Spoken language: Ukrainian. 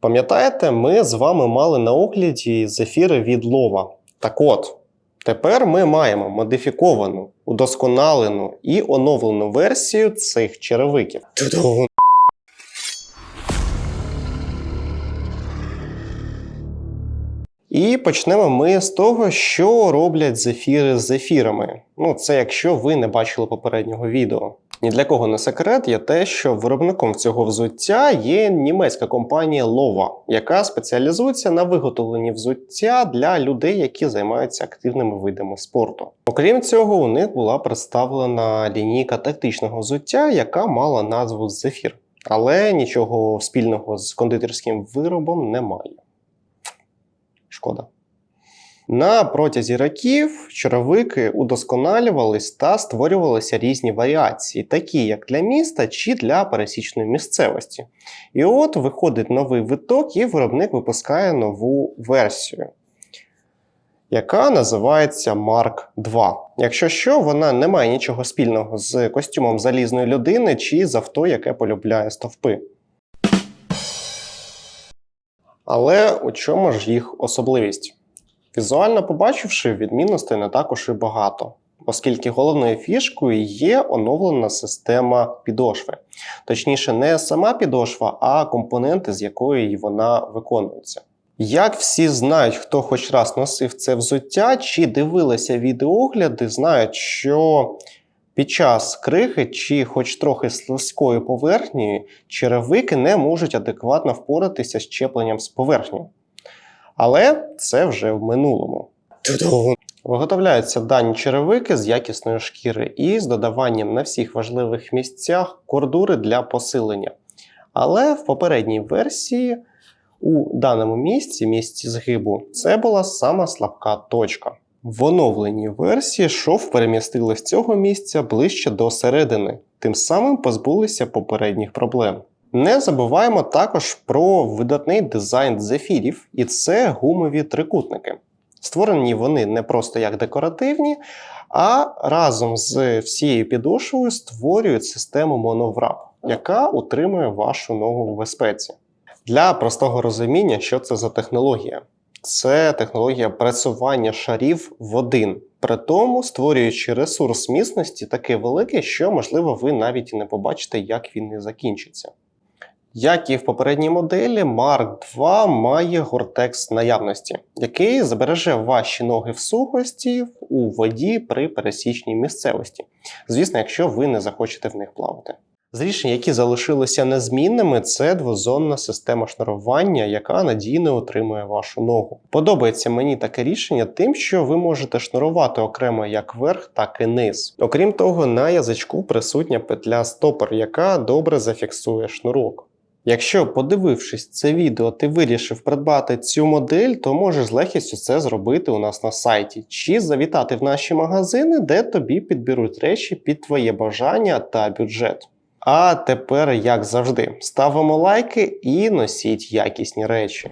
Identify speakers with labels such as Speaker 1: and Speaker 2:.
Speaker 1: Пам'ятаєте, ми з вами мали на огляді зефіри від лова. Так от, тепер ми маємо модифіковану, удосконалену і оновлену версію цих черевиків. І почнемо ми з того, що роблять зефіри з зефірами. Ну, це якщо ви не бачили попереднього відео. Ні для кого не секрет є те, що виробником цього взуття є німецька компанія Lova, яка спеціалізується на виготовленні взуття для людей, які займаються активними видами спорту. Окрім цього, у них була представлена лінійка тактичного взуття, яка мала назву Зефір. Але нічого спільного з кондитерським виробом немає. Шкода. На протязі років черевики удосконалювались та створювалися різні варіації, такі як для міста чи для пересічної місцевості. І от виходить новий виток, і виробник випускає нову версію, яка називається Mark 2. Якщо що, вона не має нічого спільного з костюмом залізної людини чи з авто, яке полюбляє стовпи. Але у чому ж їх особливість? Візуально побачивши, відмінностей не також і багато, оскільки головною фішкою є оновлена система підошви. Точніше, не сама підошва, а компоненти, з якої вона виконується. Як всі знають, хто хоч раз носив це взуття чи дивилися відеогляди, знають, що під час криги чи хоч трохи слизької поверхні черевики не можуть адекватно впоратися з щепленням з поверхні. Але це вже в минулому. Виготовляються дані черевики з якісної шкіри і з додаванням на всіх важливих місцях кордури для посилення. Але в попередній версії у даному місці, місці згибу, це була сама слабка точка. В оновленій версії шов перемістили з цього місця ближче до середини, тим самим позбулися попередніх проблем. Не забуваємо також про видатний дизайн зефірів, і це гумові трикутники. Створені вони не просто як декоративні, а разом з всією підошвою створюють систему моноврап, яка утримує вашу ногу в безпеці. Для простого розуміння, що це за технологія. Це технологія пресування шарів в один, при тому створюючи ресурс міцності такий великий, що, можливо, ви навіть і не побачите, як він не закінчиться. Як і в попередній моделі, Mark 2 має гортекс наявності, який збереже ваші ноги в сухості у воді при пересічній місцевості. Звісно, якщо ви не захочете в них плавати. З рішень, які залишилися незмінними, це двозонна система шнурування, яка надійно утримує вашу ногу. Подобається мені таке рішення тим, що ви можете шнурувати окремо як верх, так і низ. Окрім того, на язичку присутня петля стопор, яка добре зафіксує шнурок. Якщо, подивившись це відео, ти вирішив придбати цю модель, то можеш з легкістю це зробити у нас на сайті, чи завітати в наші магазини, де тобі підберуть речі під твоє бажання та бюджет. А тепер, як завжди, ставимо лайки і носіть якісні речі.